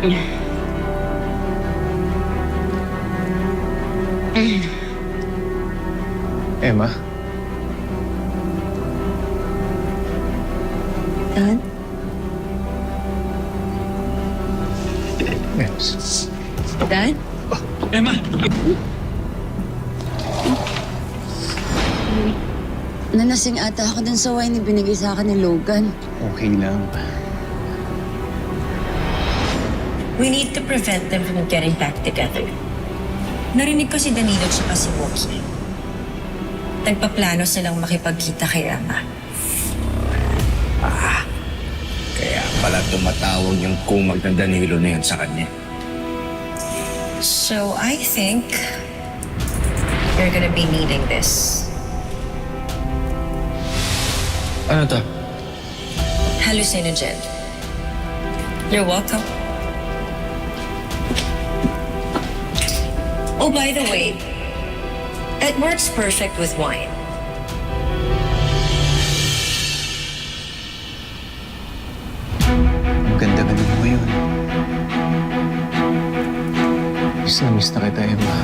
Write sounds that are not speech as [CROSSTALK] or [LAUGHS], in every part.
[LAUGHS] Emma? Dad? Yes. Dad? Emma! Nanasing ata ako dun sa wine na binigay sa akin ni Logan. Okay lang. We need to prevent them from getting back together. Narinig ko si Danilo at si Wookie. Nagpaplano silang makipagkita kay Ama. Kaya pala tumatawag yung kumag ng Danilo na yun sa kanya. So I think you're gonna be needing this. Ano to? Hallucinogen. You're welcome. Oh, by the way, it works perfect with wine. Ang ganda-ganda mo ngayon. Miss na miss na kita, Emma.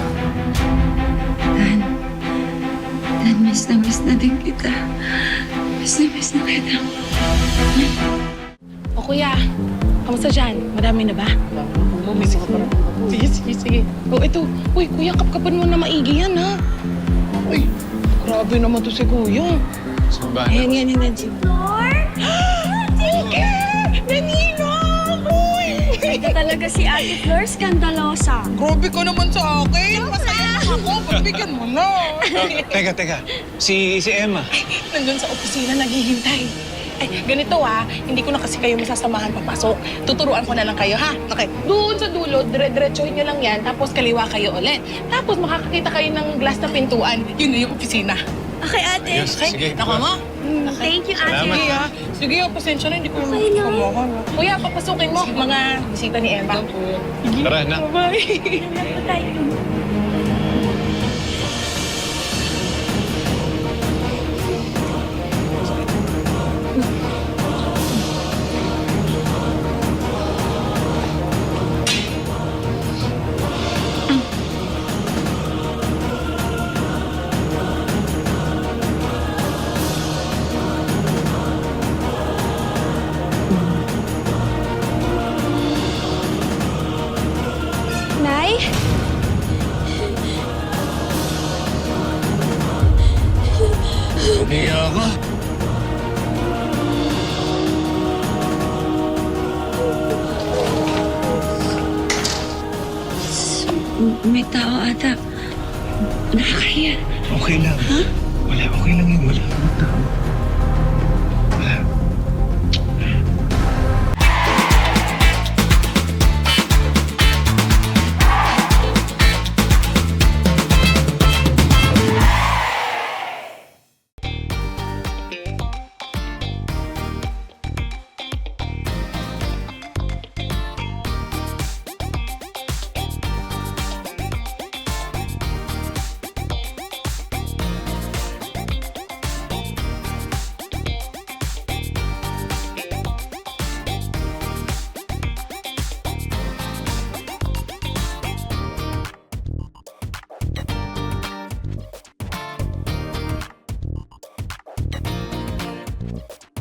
Dan? Dan, miss na miss na din kita. Miss na miss na kita. O kuya, kamusta dyan? Madami na ba? Pa Sige, sige, sige. O ito, uy, kuya, kapkapan mo na maigi yan, ha? Uy, grabe naman to si kuya. Na. Ayan, yan, yan, yan. Si Flor? Sige! [GASPS] Danilo! Uy! Ito talaga si Ate Flor, skandalosa. Grabe ka naman sa akin. Masaya na ako. Pagbigyan mo na. Teka, teka. Si, si Emma. Nandun sa opisina, naghihintay. Ay, ganito ha, hindi ko na kasi kayo masasamahan papasok. Tuturuan ko na lang kayo ha. Okay, doon sa dulo, dire-diretsuhin nyo lang yan, tapos kaliwa kayo ulit. Tapos makakakita kayo ng glass na pintuan, yun na yung opisina. Okay, ate. Yes, Okay, sige. naka mo? Thank you, ate. Salamat. Sige ha. Sige ha, pasensya na, hindi ko Okay lang. kumuha. Kuya, papasukin mo mga bisita ni Emma. Tara na. Bye. Ano tayo? Umiya ka. May tao ata. Nakakaya. Okay lang. Wala, okay lang yun. Wala. Mm-hmm.